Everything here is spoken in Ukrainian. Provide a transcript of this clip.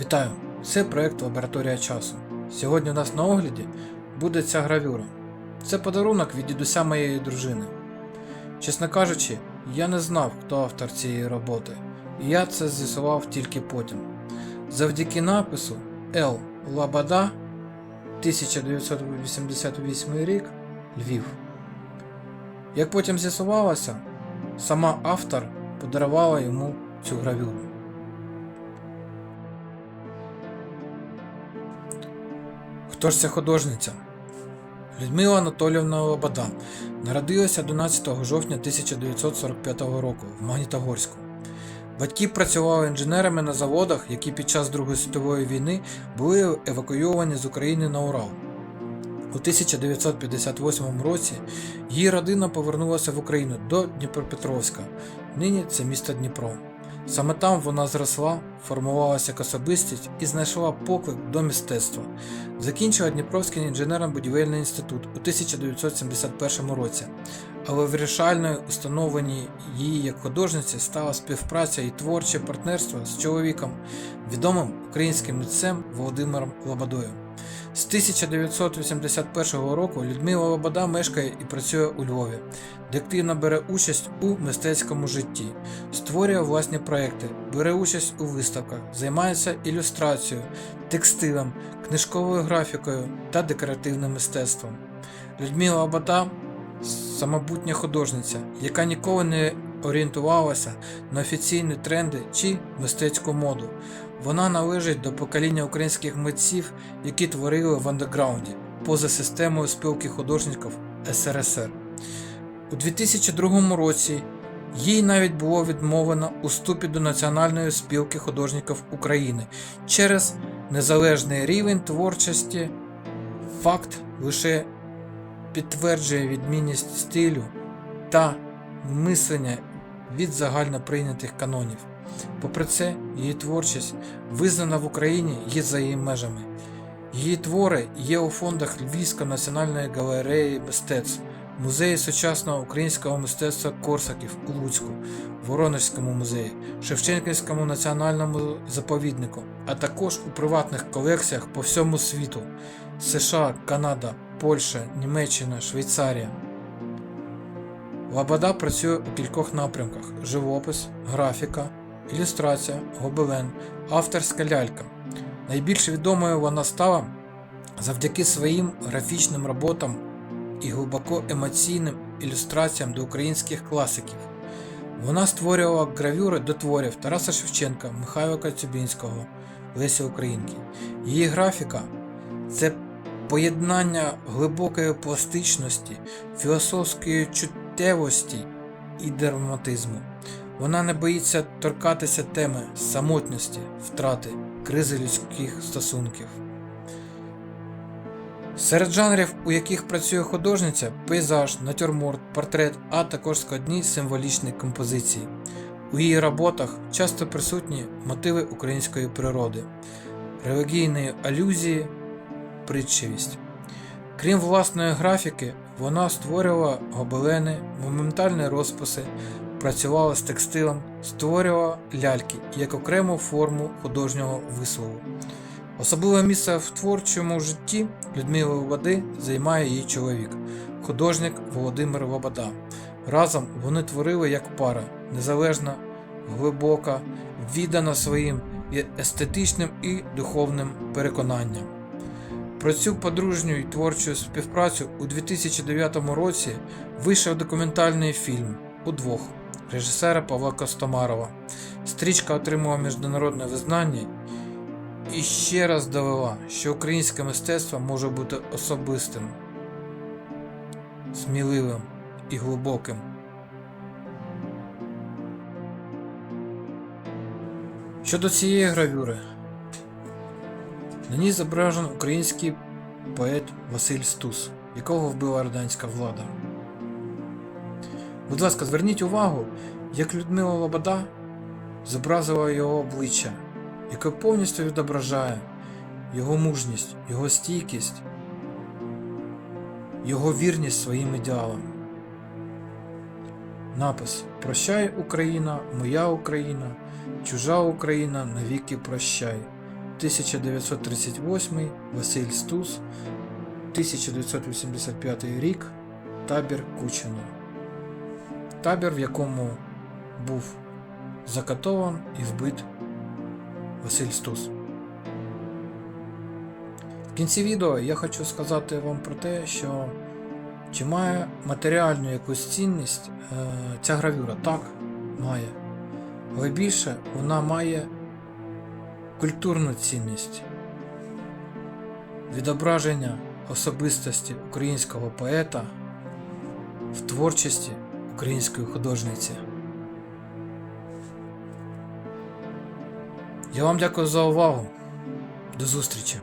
Вітаю! Це проект Лабораторія часу. Сьогодні у нас на огляді буде ця гравюра. Це подарунок від дідуся моєї дружини. Чесно кажучи, я не знав, хто автор цієї роботи, і я це з'ясував тільки потім. Завдяки напису Л. Лабада 1988 рік Львів. Як потім з'ясувалося, сама автор подарувала йому цю гравюру. Хто ж ця художниця? Людмила Анатолівна Лобода народилася 11 жовтня 1945 року в Магнітогорську. Батьки працювали інженерами на заводах, які під час Другої світової війни були евакуйовані з України на Урал. У 1958 році її родина повернулася в Україну до Дніпропетровська. Нині це місто Дніпро. Саме там вона зросла, формувалася як особистість і знайшла поклик до мистецтва. Закінчила Дніпровський інженерно-будівельний інститут у 1971 році, але вирішальною установленій її як художниці стала співпраця і творче партнерство з чоловіком, відомим українським митцем Володимиром Лободою. З 1981 року Людмила Лобода мешкає і працює у Львові, де бере участь у мистецькому житті, створює власні проекти, бере участь у виставках, займається ілюстрацією, текстилем, книжковою графікою та декоративним мистецтвом. Людмила Лобода самобутня художниця, яка ніколи не орієнтувалася на офіційні тренди чи мистецьку моду. Вона належить до покоління українських митців, які творили в андеграунді поза системою спілки художників СРСР. У 2002 році їй навіть було відмовлено у вступі до Національної спілки художників України через незалежний рівень творчості. Факт лише підтверджує відмінність стилю та мислення від загальноприйнятих канонів. Попри це, її творчість визнана в Україні і за її межами. Її твори є у фондах Львівської національної галереї мистецтв, музеї сучасного українського мистецтва Корсаків у Луцьку, Воронежському музеї, Шевченківському національному заповіднику, а також у приватних колекціях по всьому світу США, Канада, Польща, Німеччина, Швейцарія. Лабада працює у кількох напрямках: живопис, графіка, ілюстрація, гобелен, авторська лялька. Найбільш відомою вона стала завдяки своїм графічним роботам і глибоко емоційним ілюстраціям до українських класиків. Вона створювала гравюри до творів Тараса Шевченка, Михайла Коцюбінського, Лесі Українки. Її графіка це поєднання глибокої пластичності, філософської чуттєвості і драматизму. Вона не боїться торкатися теми самотності, втрати, кризи людських стосунків. Серед жанрів, у яких працює художниця, пейзаж, натюрморт, портрет, а також складні символічні композиції. У її роботах часто присутні мотиви української природи, релігійні алюзії, притчевість. Крім власної графіки, вона створювала гобелени, моментальні розписи, працювала з текстилем, створювала ляльки як окрему форму художнього вислову. Особливе місце в творчому житті Людмили Лободи займає її чоловік, художник Володимир Лобода. Разом вони творили як пара, незалежна, глибока, віддана своїм естетичним і духовним переконанням. Про цю подружню й творчу співпрацю у 2009 році вийшов документальний фільм удвох режисера Павла Костомарова. Стрічка отримала міжнародне визнання і ще раз довела, що українське мистецтво може бути особистим, сміливим і глибоким. Щодо цієї гравюри, на ній зображений український поет Василь Стус, якого вбила радянська влада. Будь ласка, зверніть увагу, як Людмила Лобода зобразила його обличчя, яке повністю відображає його мужність, його стійкість, його вірність своїм ідеалам. Напис Прощай, Україна, моя Україна, чужа Україна навіки прощай. 1938 Василь Стус, 1985 рік табір Кучино. Табір, в якому був закатован і вбит Василь Стус. В кінці відео я хочу сказати вам про те, що чи має матеріальну якусь цінність е, ця гравюра? Так, має. Але більше вона має культурну цінність, відображення особистості українського поета в творчості української художниці. Я вам дякую за увагу. До зустрічі!